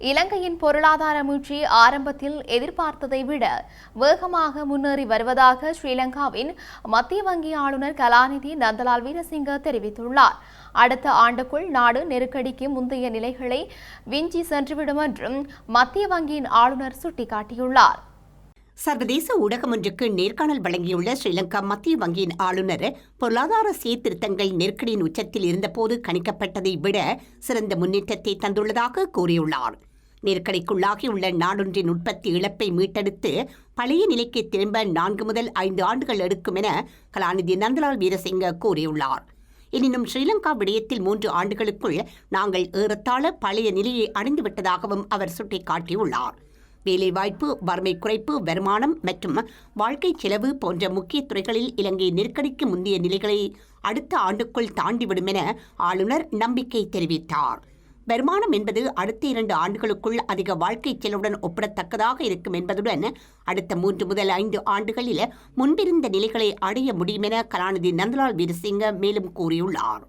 இலங்கையின் பொருளாதார மீழ்ச்சி ஆரம்பத்தில் எதிர்பார்த்ததை விட வேகமாக முன்னேறி வருவதாக ஸ்ரீலங்காவின் மத்திய வங்கி ஆளுநர் கலாநிதி நந்தலால் வீரசிங்க தெரிவித்துள்ளார். அடுத்த ஆண்டுக்குள் நாடு நெருக்கடிக்கு முந்தைய நிலைகளை விஞ்சி சென்றுவிடும் என்றும் மத்திய வங்கியின் ஆளுநர் சுட்டிக்காட்டியுள்ளார். சர்வதேச ஊடகம் ஒன்றுக்கு நேர்காணல் வழங்கியுள்ள ஸ்ரீலங்கா மத்திய வங்கியின் ஆளுநர் பொருளாதார சீர்திருத்தங்கள் நெருக்கடியின் உச்சத்தில் இருந்தபோது கணிக்கப்பட்டதை விட சிறந்த முன்னேற்றத்தை தந்துள்ளதாக கூறியுள்ளார். நெருக்கடிக்குள்ளாகியுள்ள நாடொன்றின் உற்பத்தி இழப்பை மீட்டெடுத்து பழைய நிலைக்கு திரும்ப நான்கு முதல் ஐந்து ஆண்டுகள் எடுக்கும் என கலாநிதி நந்தலால் வீரசிங்க கூறியுள்ளார். எனினும் ஸ்ரீலங்கா விடயத்தில் மூன்று ஆண்டுகளுக்குள் நாங்கள் ஏறத்தாழ பழைய நிலையை அடைந்துவிட்டதாகவும் அவர் சுட்டிக்காட்டியுள்ளார். வேலைவாய்ப்பு வறுமை குறைப்பு வருமானம் மற்றும் வாழ்க்கை செலவு போன்ற முக்கிய துறைகளில் இலங்கை நெருக்கடிக்கு முந்தைய நிலைகளை அடுத்த ஆண்டுக்குள் தாண்டிவிடும் என ஆளுநர் நம்பிக்கை தெரிவித்தார். வருமானம் என்பது அடுத்த இரண்டு ஆண்டுகளுக்குள் அதிக வாழ்க்கை செலவுடன் ஒப்பிடத்தக்கதாக இருக்கும் என்பதுடன் அடுத்த மூன்று முதல் ஐந்து ஆண்டுகளில் முன்பிருந்த நிலைகளை அடைய முடியும் என கலாநிதி நந்தலால் வீரசிங்க மேலும் கூறியுள்ளார்.